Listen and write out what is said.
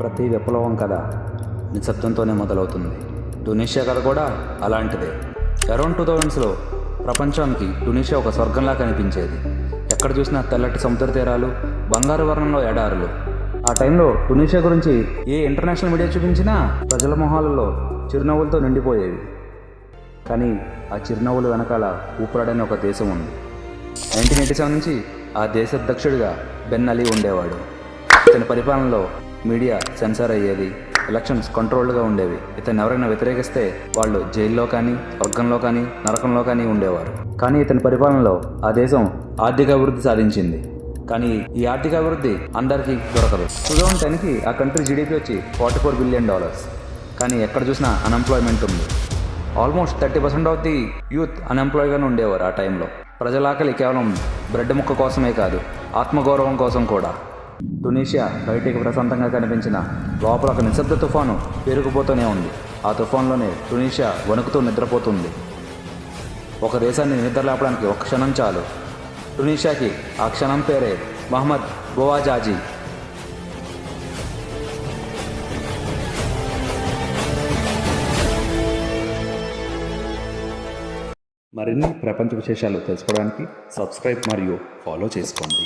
ప్రతి విప్లవం కథ నిశ్శబ్దంతోనే మొదలవుతుంది. టునీషియా కథ కూడా అలాంటిదే. అరౌండ్ టూ థౌజండ్స్లో ప్రపంచానికి టునీషియా ఒక స్వర్గంలా కనిపించేది. ఎక్కడ చూసినా తెల్లటి సముద్ర తీరాలు బంగారు వర్ణంలో ఎడారులు. ఆ టైంలో టునీషియా గురించి ఏ ఇంటర్నేషనల్ మీడియా చూపించినా ప్రజల మొహాలలో చిరునవ్వులతో నిండిపోయేవి. కానీ ఆ చిరునవ్వుల వెనకాల ఊపిరాడని ఒక దేశం ఉంది. నైన్టీన్ ఎయిటీ సెవెన్ నుంచి ఆ దేశ అధ్యక్షుడిగా బెన్ అలీ ఉండేవాడు. అతని పరిపాలనలో మీడియా సెన్సార్ అయ్యేది ఎలక్షన్స్ కంట్రోల్డ్గా ఉండేవి. ఇతను ఎవరైనా వ్యతిరేకిస్తే వాళ్ళు జైల్లో కానీ స్వర్గంలో కానీ నరకంలో కానీ ఉండేవారు. కానీ ఇతని పరిపాలనలో ఆ దేశం ఆర్థిక అభివృద్ధి సాధించింది. కానీ ఈ ఆర్థిక అభివృద్ధి అందరికీ దొరకదు. టూ థౌజండ్ టెన్కి ఆ కంట్రీ జీడిపి వచ్చి ఫార్టీ ఫోర్ బిలియన్ డాలర్స్. కానీ ఎక్కడ చూసినా అన్ఎంప్లాయ్మెంట్ ఉంది. Almost thirty percent of the youth అన్ఎంప్లాయ్గానే ఉండేవారు ఆ టైంలో. ప్రజల ఆకలి కేవలం బ్రెడ్ ముక్క కోసమే కాదు ఆత్మగౌరవం కోసం కూడా. టునీషియా బయటికి ప్రశాంతంగా కనిపించిన లోపల ఒక నిశ్శబ్ద తుఫాను పేరుకుపోతూనే ఉంది. ఆ తుఫాన్లోనే టునీషియా వణుకుతూ నిద్రపోతుంది. ఒక దేశాన్ని నిద్ర లేపడానికి ఒక క్షణం చాలు. టునీషియాకి ఆ క్షణం పేరే మహమ్మద్ బోవాజాజీ. మరిన్ని ప్రపంచ విశేషాలు తెలుసుకోవడానికి సబ్స్క్రైబ్ మరియు ఫాలో చేసుకోండి.